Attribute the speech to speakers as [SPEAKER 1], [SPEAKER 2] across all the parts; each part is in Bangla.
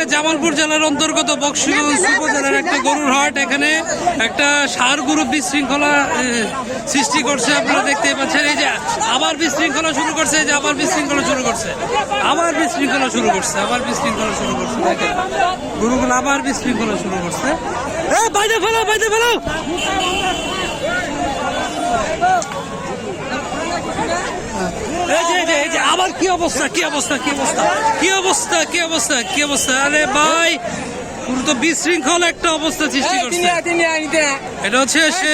[SPEAKER 1] এটা জামালপুর জেলার অন্তর্গত বক্সিগঞ্জ উপজেলার একটা গরুর হাট। এখানে একটা সার গরু বিশৃঙ্খলা সৃষ্টি করছে আপনারা দেখতেই পাচ্ছেন। এই যে আবার বিশৃঙ্খলা শুরু করছে, এই যে আবার বিশৃঙ্খলা শুরু করছে। আবার বিশৃঙ্খলা শুরু করছে, আবার বিশৃঙ্খলা শুরু করছে। গরুগুলো আবার বিশৃঙ্খলা শুরু করছে। বাইরে ফেলো বাইরে ফেলো এই যে এই আবার কি অবস্থা কি অবস্থা কি অবস্থা? কি অবস্থা কি অবস্থা কি অবস্থা? আরে ভাই পুরো তো বিশৃঙ্খল একটা অবস্থা সৃষ্টি করছে। এটা হচ্ছে সে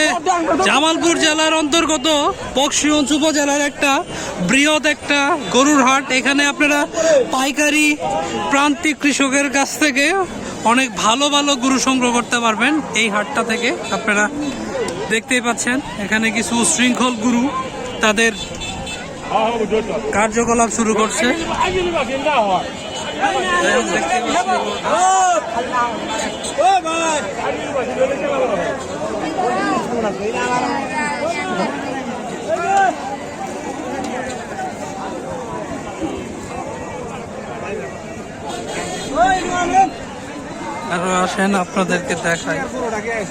[SPEAKER 1] জামালপুর জেলার অন্তর্গত বক্সিগঞ্জ উপজেলার একটা বৃহৎ একটা গরুর হাট। এখানে আপনারা পাইকারি প্রান্তিক কৃষকের কাছ থেকে অনেক ভালো ভালো গরু সংগ্রহ করতে পারবেন। এই হাটটা থেকে আপনারা দেখতেই পাচ্ছেন। এখানে কিছু শৃঙ্খল গুরু তাদের কার্যকলাপ শুরু করছে। দেখতে আরও আসেন, আপনাদেরকে দেখাই।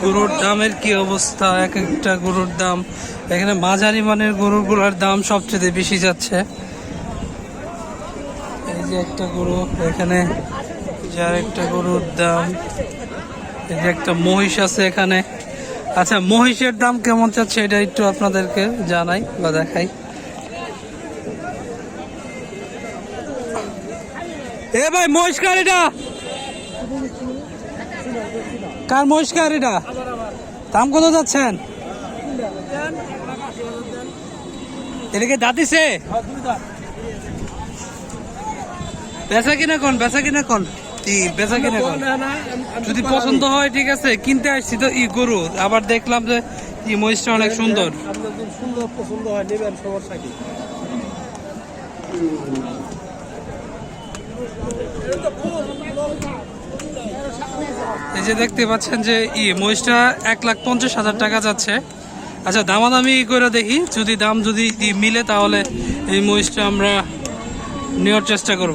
[SPEAKER 1] গরুর দামের কি অবস্থা? এক একটা গরুর দাম। এখানে মাঝারি মানের গরুগুলোর দাম সবচেয়ে বেশি যাচ্ছে। এই যে একটা গরু, এখানে যার একটা গরুর দাম। এই যে একটা মহিষ আছে এখানে। আচ্ছা মহিষের দাম কেমন যাচ্ছে এটা একটু আপনাদেরকে জানাই বা দেখাই। এ ভাই, মহিষ কার এটা? কার মহিষ কার এটা? দাম কত যাচ্ছেন? এটাকে দাঁতিছে বেচা কিনা কোন? বেচা কিনা কোন? বেচা কিনা কোন? যদি পছন্দ হয়, ঠিক আছে, কিনতে আসছি তো ই গরু। আবার দেখলাম যে ই মহিষটা অনেক সুন্দর।
[SPEAKER 2] সুন্দর পছন্দ হয়, নেবেন সবার সাথে
[SPEAKER 1] এই যে দেখতে পাচ্ছেন যে ই, মহিষটা এক লাখ পঞ্চাশ হাজার টাকা যাচ্ছে। আচ্ছা দামাদামি করে দেখি, যদি দাম যদি মিলে তাহলে এই মহিষটা আমরা নেওয়ার চেষ্টা করব।